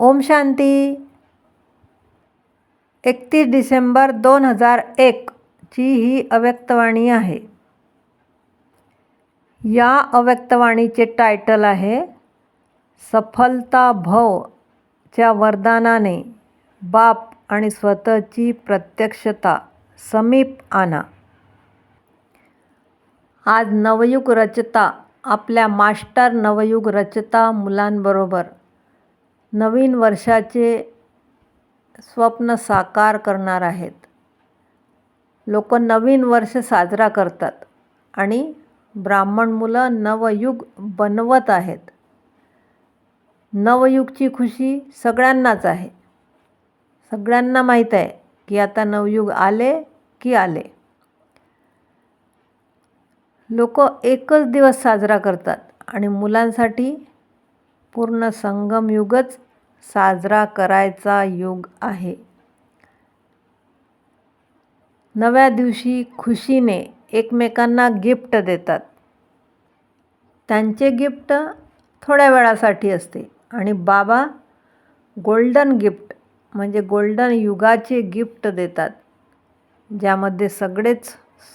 ओम शांती. एकतीस डिसेंबर दोन हजार एकची ही अव्यक्तवाणी आहे. या अव्यक्तवाणीचे टायटल आहे सफलता भवच्या वरदानाने बाप आणि स्वतःची प्रत्यक्षता समीप आणा. आज नवयुग रचता आपल्या मास्टर नवयुग रचता मुलांबरोबर नवीन वर्षाचे स्वप्न साकार करणार आहेत. लोक नवीन वर्ष साजरा करतात आणि ब्राह्मण मुलं नवयुग बनवत आहेत. नवयुगची खुशी सगळ्यांनाच आहे. सगळ्यांना माहीत आहे की आता नवयुग आले की आले. लोक एकच दिवस साजरा करतात आणि मुलांसाठी पूर्ण संगमयुगच साजरा करायचा युग आहे. नव्या दिवशी खुशीने एकमेकांना गिफ्ट देतात. त्यांचे गिफ्ट थोड्या वेळासाठी असते आणि बाबा गोल्डन गिफ्ट म्हणजे गोल्डन युगाचे गिफ्ट देतात ज्यामध्ये सगळेच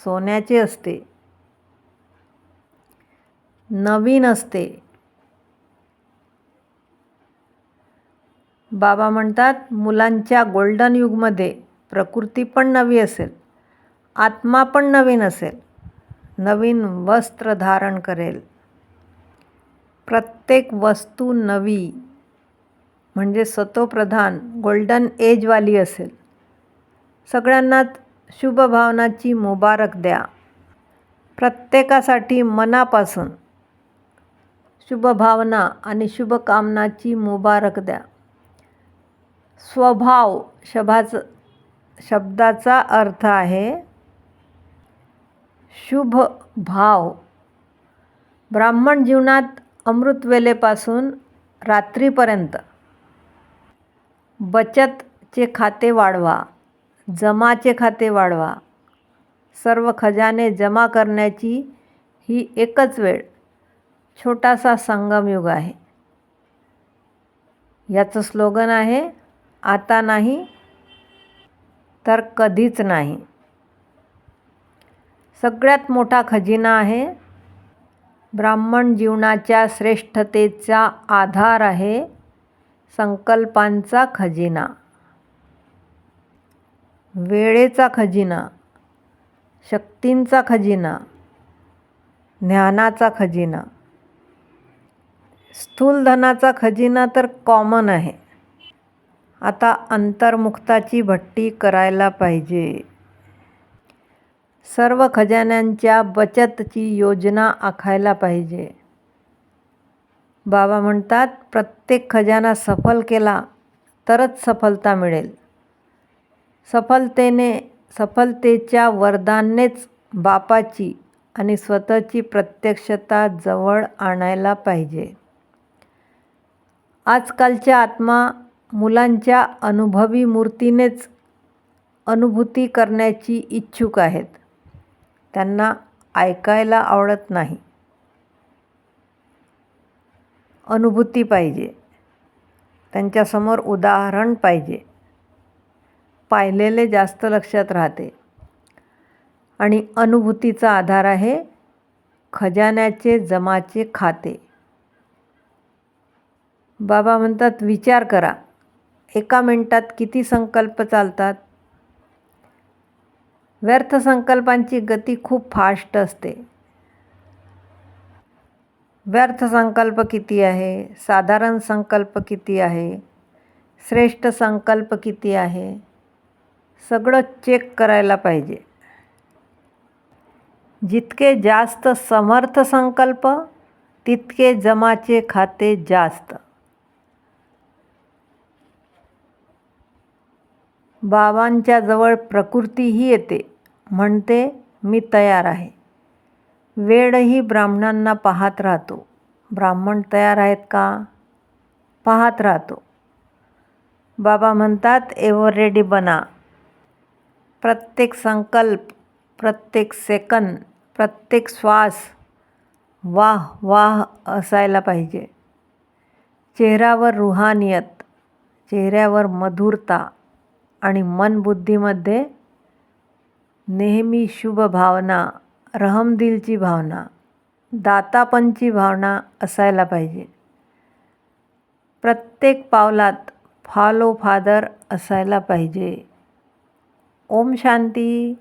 सोन्याचे असते. नवीन असते. बाबा म्हणतात मुलांच्या गोल्डन युगमध्ये प्रकृती पण नवी असेल आत्मा पण नवीन असेल नवीन वस्त्र धारण करेल. प्रत्येक वस्तू नवी म्हणजे सतोप्रधान गोल्डन एजवाली असेल. सगळ्यांनाच शुभभावनाची मुबारक द्या. प्रत्येकासाठी मनापासून शुभभावना आणि शुभकामनाची मुबारक द्या. स्वभाव शभाचं शब्दाचा अर्थ आहे शुभ भाव ब्राह्मण जीवनात अमृतवेलेपासून रात्रीपर्यंत बचतचे खाते वाढवा जमाचे खाते वाढवा. सर्व खजाने जमा करण्याची ही एकच वेळ छोटासा संगमयुग आहे. याचं स्लोगन आहे आता नाही तर कधीच नाही. सगळ्यात मोठा खजिना आहे. ब्राह्मण जीवनाच्या श्रेष्ठतेचा आधार आहे संकल्पांचा खजिना. वेळेचा खजिना शक्तींचा खजिना ज्ञानाचा खजिना. स्थूलधनाचा खजिना तर कॉमन आहे. आता अंतर्मुक्ताची भट्टी करायला पाहिजे. सर्व खजान्यांच्या बचतची योजना आखायला पाहिजे. बाबा म्हणतात प्रत्येक खजाना सफल केला तरच सफलता मिळेल. सफलतेने सफलतेच्या वरदाननेच बापाची आणि स्वतःची प्रत्यक्षता जवळ आणायला पाहिजे. आजकालच्या आत्मा मुलांच्या अनुभवी मूर्तीनेच अनुभूती करण्याची इच्छुक आहेत. त्यांना ऐकायला आवडत नाही. अनुभूती पाहिजे. त्यांच्यासमोर उदाहरण पाहिजे. पाहिलेले जास्त लक्षात राहते. आणि अनुभूतीचा आधार आहे खजान्याचे जमाचे खाते. बाबा म्हणतात विचार करा. एका मिनटात किती संकल्प चालतात? व्यर्थ संकल्पांची गती खूप फास्ट असते. व्यर्थ संकल्प किती आहे? साधारण संकल्प किती आहे? श्रेष्ठ संकल्प किती आहे? सगळं चेक करायला पाहिजे. जितके जास्त समर्थ संकल्प तितके जमाचे खाते जास्त. बाबांच्या जवळ प्रकृतीही येते. म्हणते मी तयार आहे. वेळही ब्राह्मणांना पाहत राहतो. ब्राह्मण तयार आहेत का? पाहत राहतो. बाबा म्हणतात एव्हर रेडी बना. प्रत्येक संकल्प प्रत्येक सेकंद प्रत्येक श्वास वाह वाह असायला पाहिजे. चेहऱ्यावर रुहानियत चेहऱ्यावर मधुरता आणि मनबुद्धीमध्ये नेहमी शुभ भावना रहमदिलची भावना दातापणची भावना असायला पाहिजे. प्रत्येक पावलात फॉलो फादर असायला पाहिजे. ओम शांती.